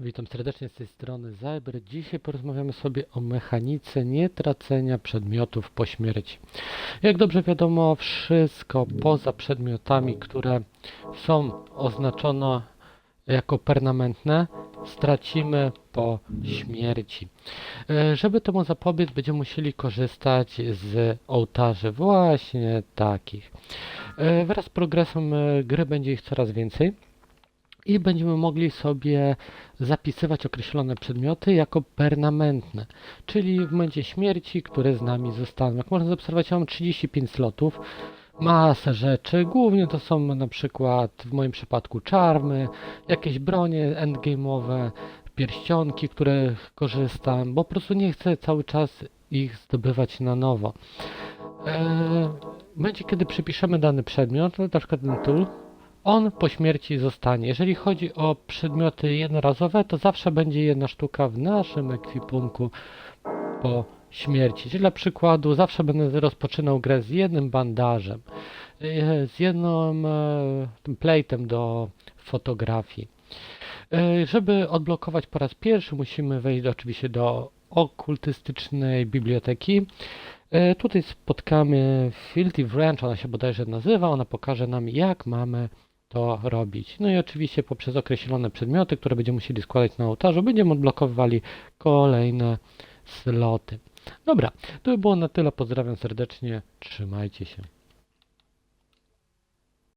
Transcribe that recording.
Witam serdecznie z tej strony Zyber. Dzisiaj porozmawiamy sobie o mechanice nietracenia przedmiotów po śmierci. Jak dobrze wiadomo, wszystko poza przedmiotami, które są oznaczone jako permanentne, stracimy po śmierci. E, Żeby temu zapobiec, będziemy musieli korzystać z ołtarzy właśnie takich. E, Wraz z progresem e, gry będzie ich coraz więcej i będziemy mogli sobie zapisywać określone przedmioty jako permanentne, czyli w momencie śmierci, które z nami zostaną. Jak można zaobserwować, mam 35 slotów, masę rzeczy, głównie to są na przykład w moim przypadku czarmy, jakieś bronie endgame'owe, pierścionki, których korzystam, bo po prostu nie chcę cały czas ich zdobywać na nowo. Eee, momencie, kiedy przypiszemy dany przedmiot, na przykład ten tool, on po śmierci zostanie. Jeżeli chodzi o przedmioty jednorazowe, to zawsze będzie jedna sztuka w naszym ekwipunku po śmierci. Czyli dla przykładu zawsze będę rozpoczynał grę z jednym bandażem, e, z jednym e, tym do fotografii. E, Żeby odblokować po raz pierwszy, musimy wejść do, oczywiście do okultystycznej biblioteki. Tutaj spotkamy Filthy Wrench, ona się bodajże nazywa, ona pokaże nam jak mamy to robić. No i oczywiście poprzez określone przedmioty, które będziemy musieli składać na ołtarzu, będziemy odblokowywali kolejne sloty. Dobra, to by było na tyle. Pozdrawiam serdecznie. Trzymajcie się.